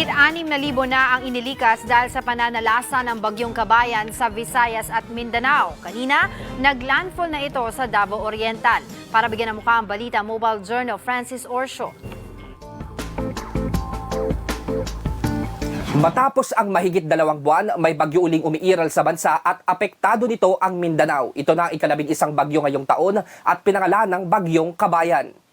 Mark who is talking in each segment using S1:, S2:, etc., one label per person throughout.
S1: Higit 6,000 na ang inilikas dahil sa pananalasa ng bagyong kabayan sa Visayas at Mindanao. Kanina, naglandfall na ito sa Davao Oriental. Para bigyan ng mukha ang balita, Mobile Journal Francis Orsio.
S2: Matapos ang mahigit dalawang buwan, may bagyo uling umiiral sa bansa at apektado nito ang Mindanao. Ito na ang ikalabing isang bagyo ngayong taon at pinangalan ng Bagyong Kabayan.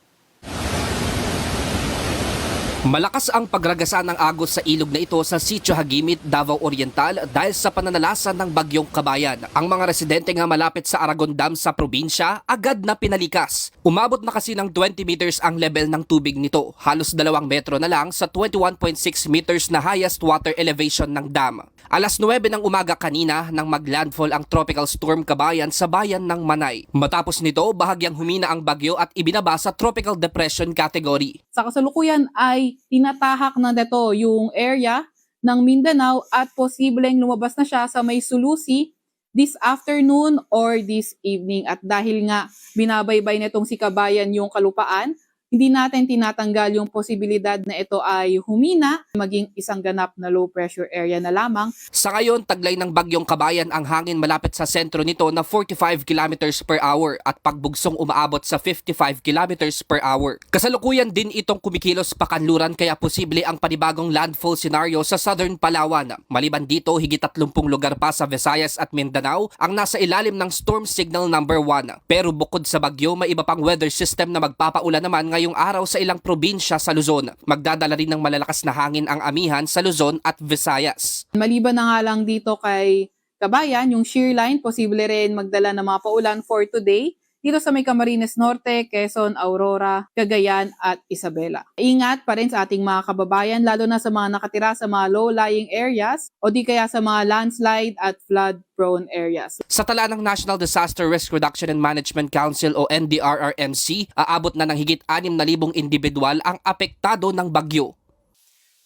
S2: Malakas ang pagragasa ng agos sa ilog na ito sa Sitio Hagimit, Davao Oriental dahil sa pananalasa ng bagyong kabayan. Ang mga residente nga malapit sa Aragon Dam sa probinsya agad na pinalikas. Umabot na kasi ng 20 meters ang level ng tubig nito, halos dalawang metro na lang sa 21.6 meters na highest water elevation ng dam. Alas 9 ng umaga kanina nang maglandfall ang tropical storm kabayan sa bayan ng Manay. Matapos nito, bahagyang humina ang bagyo at ibinaba sa tropical depression category.
S3: Sa kasalukuyan ay tinatahak na dito yung area ng Mindanao at posibleng lumabas na siya sa may Sulusi this afternoon or this evening. At dahil nga binabaybay nitong si Kabayan yung kalupaan, hindi natin tinatanggal yung posibilidad na ito ay humina, maging isang ganap na low pressure area na lamang
S2: Sa ngayon, taglay ng bagyong kabayan ang hangin malapit sa sentro nito na 45 kilometers per hour at pagbugsong umaabot sa 55 kilometers per hour. Kasalukuyan din itong kumikilos pa kanluran kaya posible ang panibagong landfall scenario sa southern Palawan. Maliban dito, higit 30 lugar pa sa Visayas at Mindanao ang nasa ilalim ng storm signal number 1. Pero bukod sa bagyo, may iba pang weather system na magpapaulan naman ngayong araw sa ilang probinsya sa Luzon. Magdadala rin ng malalakas na hangin ang amihan sa Luzon at Visayas.
S3: Maliban na nga lang dito kay Kabayan, yung shear line, posible rin magdala ng mga paulan for today dito sa may Camarines Norte, Quezon, Aurora, Cagayan at Isabela. Ingat pa rin sa ating mga kababayan, lalo na sa mga nakatira sa mga low-lying areas o di kaya sa mga landslide at flood-prone areas.
S2: Sa tala ng National Disaster Risk Reduction and Management Council o NDRRMC, aabot na ng higit 6,000 individual ang apektado ng bagyo.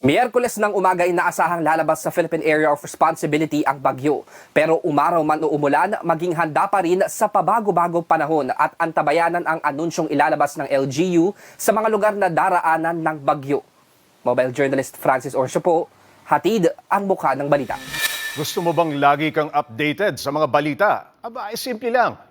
S2: Miyerkules ng umaga inaasahang lalabas sa Philippine Area of Responsibility ang bagyo. Pero umaraw man o umulan, maging handa pa rin sa pabago-bago panahon at antabayanan ang anunsyong ilalabas ng LGU sa mga lugar na daraanan ng bagyo. Mobile journalist Francis Orsio po, hatid ang mukha ng balita.
S4: Gusto mo bang lagi kang updated sa mga balita? Aba, ay simple lang.